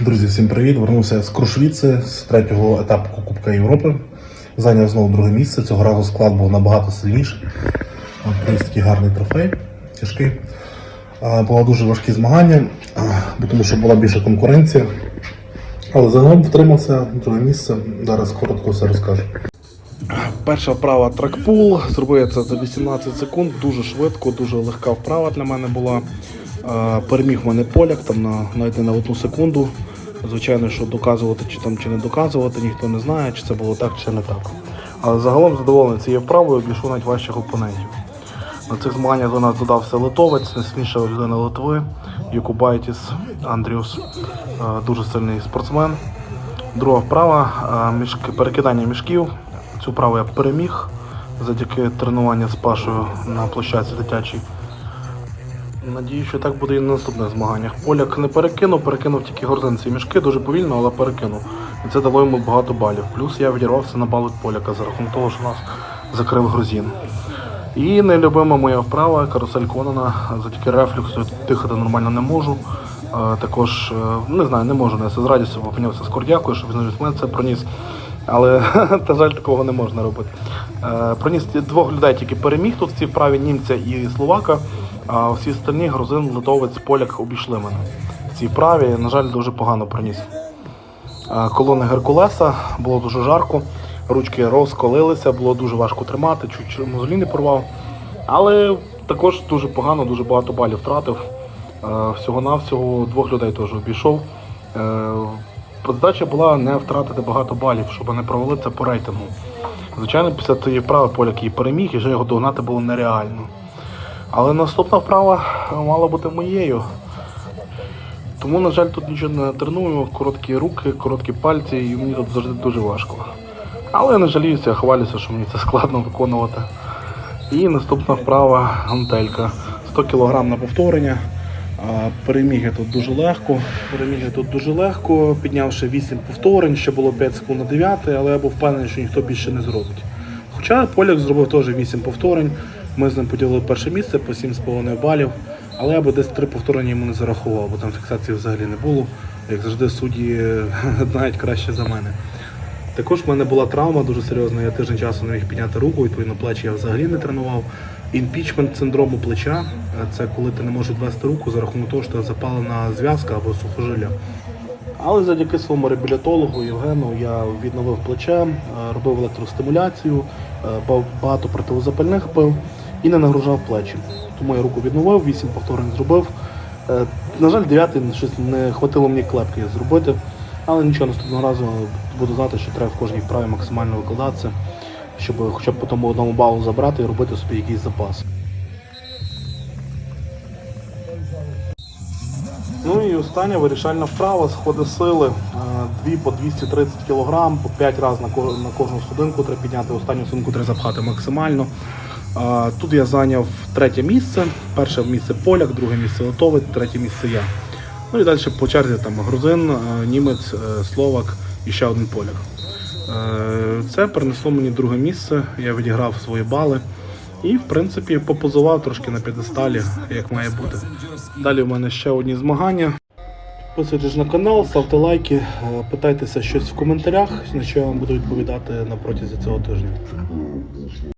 Друзі, всім привіт! Вернувся з Крушвіци з третього етапу Кубка Європи. Зайняв знову друге місце. Цього разу склад був набагато сильніший. Приніс такий гарний трофей, тяжкий. А, Було дуже важкі змагання, тому що була більша конкуренція. Але загалом втримався друге місце. Зараз коротко все розкажу. Перша вправа трекпул. Зробив я це за 18 секунд, дуже швидко, дуже легка вправа для мене була. Переміг мене поляк там на навіть не на одну секунду. Звичайно, що доказувати чи там чи не доказувати, ніхто не знає, чи це було так, чи не так. Але загалом задоволений цією вправою, обійшов навіть важчих опонентів. На цих змаганнях до нас додався литовець, найсильніша людина Литви, Юкубайтіс Андріус, Е, дуже сильний спортсмен. Друга вправа е, мішки, перекидання мішків. Цю вправу я переміг завдяки тренуванню з Пашою на площадці дитячій. Надію, що так буде і на наступних змаганнях. Поляк не перекинув, перекинув тільки горзинці мішки, дуже повільно, але перекинув. І це дало йому багато балів. Плюс я відірвався на бал від поляка за рахунок того, що нас закрив грузин. І нелюбима моя вправа, карусель Конана, завдяки рефлексу дихати нормально не можу. Також е, не знаю, не можу. Я з радістю опинився з кордякою, щоб він це проніс. Але, на жаль, такого не можна робити. Е, Проніс двох людей тільки переміг тут в цій вправі німця і словака, а всі остальні грузин, литовець, поляк обійшли мене. В цій вправі, на жаль, дуже погано проніс. Е, Колони Геркулеса було дуже жарко, ручки розколилися, було дуже важко тримати, чуть мозолі не порвав. Але також дуже погано, дуже багато балів втратив. Всього-навсього двох людей теж обійшов. Е, Задача була не втратити багато балів, щоб не провалитися по рейтингу. Звичайно, після цієї вправи поляк її переміг і вже його догнати було нереально. Але наступна вправа мала бути моєю. Тому, на жаль, тут нічого не треную, короткі руки, короткі пальці, і мені тут завжди дуже важко. Але я не жаліюся, я хвалюся, що мені це складно виконувати. І наступна вправа гантелька. 100 кг на повторення. Переміг я тут дуже легко. Переміг я тут дуже легко, піднявши 8 повторень, ще було 5 секунд на 9, але я був впевнений, що ніхто більше не зробить. Хоча поляк зробив теж 8 повторень. Ми з ним поділили перше місце по 7,5 балів. Але я би десь 3 повторення йому не зарахував, бо там фіксації взагалі не було. Як завжди, судді знають краще за мене. Також в мене була травма дуже серйозна, я тиждень часу не міг підняти руку, відповідно плечі я взагалі не тренував. Імпічмент синдрому плеча це коли ти не можеш відвести руку за рахунок того, що запалена зв'язка або сухожилля. Але завдяки своєму реабілітологу Євгену я відновив плече, робив електростимуляцію, багато противозапальних пив і не нагружав плечі. Тому я руку відновив, 8 повторень зробив. Е, На жаль, 9 щось не хватило мені клепки зробити, але нічого наступного разу буду знати, що треба в кожній вправі максимально викладатися, щоб хоча б по тому одному балу забрати і робити собі якийсь запас. Ну і остання вирішальна вправа, сходи сили. Е, Дві по 230 кг, по 5 разів на кожну судинку треба підняти, останню судинку треба запхати максимально. Тут я зайняв третє місце. Перше місце поляк, друге місце литовець, третє місце я. Ну і далі по черзі там грузин, е, німець, е, словак і ще один поляк. Е, Це принесло мені друге місце, я відіграв свої бали. І, в принципі, попозував трошки на п'єдесталі, як має бути. Далі в мене ще одні змагання. Підписуйтесь на канал, ставте лайки, питайтеся щось в коментарях, на що я вам буду відповідати на протязі цього тижня.